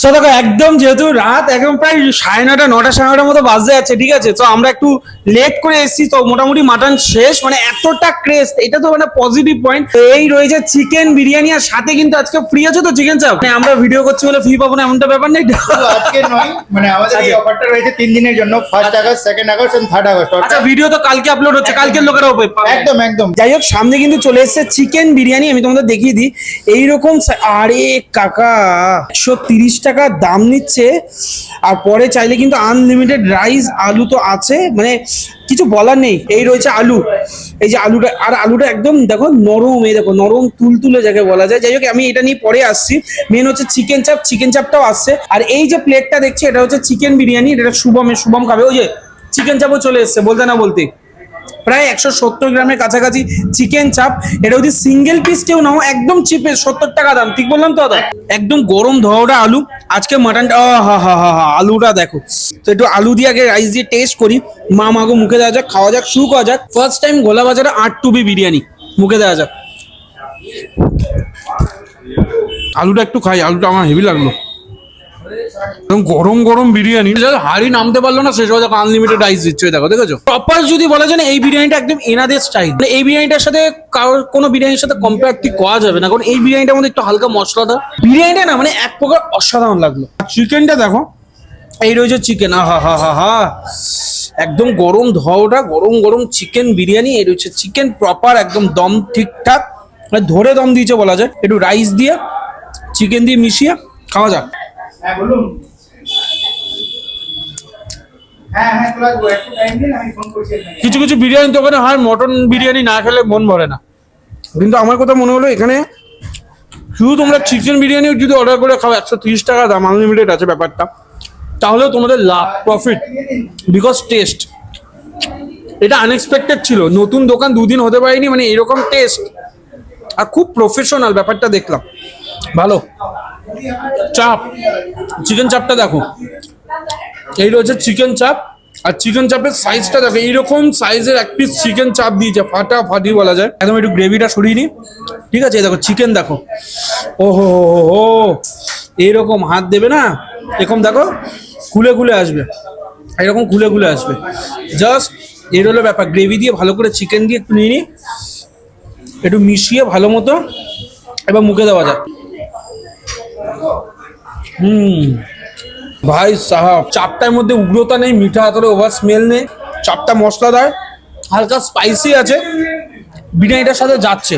So দেখো একদম যেহেতু রাত একদম প্রায় সাড়ে নটা নটা সাড়ে নটার মতো বাজে যাচ্ছে ঠিক আছে? তো আমরা একটু লেট করে এসেছি তো মোটামুটি মাটন শেষ মানে এতটা ক্রেস্ট এটা তো মানে পজিটিভ পয়েন্ট এই রয়েছে চিকেন বিরিয়ানি আর সাথে কিন্তু আজকে ফ্রি আছে তো চিকেন চাপ মানে আমরা ভিডিও করছি বলে ফ্রি পাবো না এমনটা ব্যাপার নেই আজকে নয় মানে আমাদের এই আচ্ছা। অফারটা রয়েছে তিন দিনের জন্য first August second August and third August. আচ্ছা ভিডিও তো কালকে আপলোড হচ্ছে কালকের লোকেরাও পাবে। একদম একদম। যাই হোক সামনে কিন্তু চলে এসেছে চিকেন বিরিয়ানি আমি তোমাদের দেখিয়ে দিই। এইরকম আরে কাকা একশো তিরিশ টাকা দাম নিচ্ছে, আর পরে চাইলে কিন্তু আনলিমিটেড রাইস আলু তো আছে। মানে কিছু বলার নেই, এই রয়েছে আলু। এই যে আলুটা, আর আলুটা একদম দেখো নরম, এই দেখো নরম তুলতুলে যাকে বলা যায়। যাই হোক, আমি এটা নিয়ে পরে আসছি। মেন হচ্ছে চিকেন চাপ চিকেন চাপটাও আসছে। আর এই যে প্লেটটা দেখছি, এটা হচ্ছে চিকেন বিরিয়ানি, এটা শুভমের শুভম খাবে। ওই যে চিকেন চাপও চলে এসছে, বলতে না বলতে। প্রায় একশো সত্তর গ্রামের কাছাকাছি চিকেন চাপ। এটা যদি সিঙ্গেল পিস কেউ নাও, একদম চিপে সত্তর টাকা দাম। ঠিক বললাম তো, দাদা? একদম গরম ধোয়াটা আলু। আজকে মাটনটা হা হা হা হা, আলুটা দেখো। তো একটু আলু দিয়ে আগে রাইস দিয়ে টেস্ট করি। মা মাগো মুখে দেওয়া যাক, খাওয়া যাক, শুরু করা যাক। ফার্স্ট টাইম গোলা বাজারে আট টুবি বিরিয়ানি। মুখে দেওয়া যাক। আলুটা একটু খাই, আলুটা আমার হেভি লাগল। গরম গরম বিরিয়ানি। হাড়ি নামতে পারল না দেখো আনলিমিটেড রাইস দিচ্ছে দেখো, দেখেছ? প্রপার যদি বলা যায় না, এই বিরিয়ানিটা একদম এনাদের স্টাইল মানে এই বিরিয়ানিটার সাথে কারোর কোনো বিরিয়ানির সাথে কম্পেয়ার ঠিক করা যাবে না, কারণ এই বিরিয়ানিটার মধ্যে একটু হালকা মশলাটা বিরিয়ানিটা না মানে এক প্রকার অসাধারণ লাগল। চিকেনটা দেখো, এই রয়েছে চিকেন আহা, হা হা হা। একদম গরম ধোয়াটা গরম গরম চিকেন বিরিয়ানি, এই রয়েছে চিকেন প্রপার একদম দম ঠিকঠাক। মানে ধরে দম দিয়েছে বলা যায়। একটু রাইস দিয়ে চিকেন দিয়ে মিশিয়ে খাওয়া যাক। হ্যাঁ বলুন। হ্যাঁ হ্যাঁ চলে আসব একটু টাইম দিন আমি ফোন করছি আপনাকে। কিছু কিছু বিরিয়ানি দোকানে হয় মটন বিরিয়ানি না খেলে মন ভরে না। কিন্তু আমার কথা মনে হলো এখানে শুধু তোমরা চিকেন বিরিয়ানি যদি অর্ডার করে খাও একশো তিরিশ টাকা দাম আনলিমিটেড আছে ব্যাপারটা। তাহলেও তোমাদের লাভ প্রফিট বিকজ টেস্ট এটা আনএক্সপেক্টেড ছিল নতুন দোকান দুদিন হতে পারেনি মানে এরকম টেস্ট আর খুব প্রফেশনাল ব্যাপারটা দেখলাম। ভালো। চাপ, চিকেন চাপটা দেখো। এই রয়েছে চিকেন চাপ, আর চিকেন চাপের সাইজটা দেখো, এইরকম সাইজের এক পিস চিকেন চাপ দিয়েছে ফাটা ফাটি বলা যায়। একদম একটু গ্রেভিটা সরিয়ে নিই। ঠিক আছে দেখো চিকেন দেখো। ও হো হো এইরকম হাত দেবে না? এরকম দেখো, খুলে খুলে আসবে। এরকম খুলে খুলে আসবে। জাস্ট এর হলো ব্যাপার গ্রেভি দিয়ে ভালো করে চিকেন দিয়ে একটু নিয়ে নিই। একটু মিশিয়ে ভালো মতো এবার মুখে দেওয়া যায় হুম। ভাই সাহাব, চারটার মধ্যে উগ্রতা নেই, মিঠা হাতরে ওভার স্মেল নেই চাপটা মশলাদার, হালকা স্পাইসি আছে, বিরিয়ানিটার সাথে যাচ্ছে।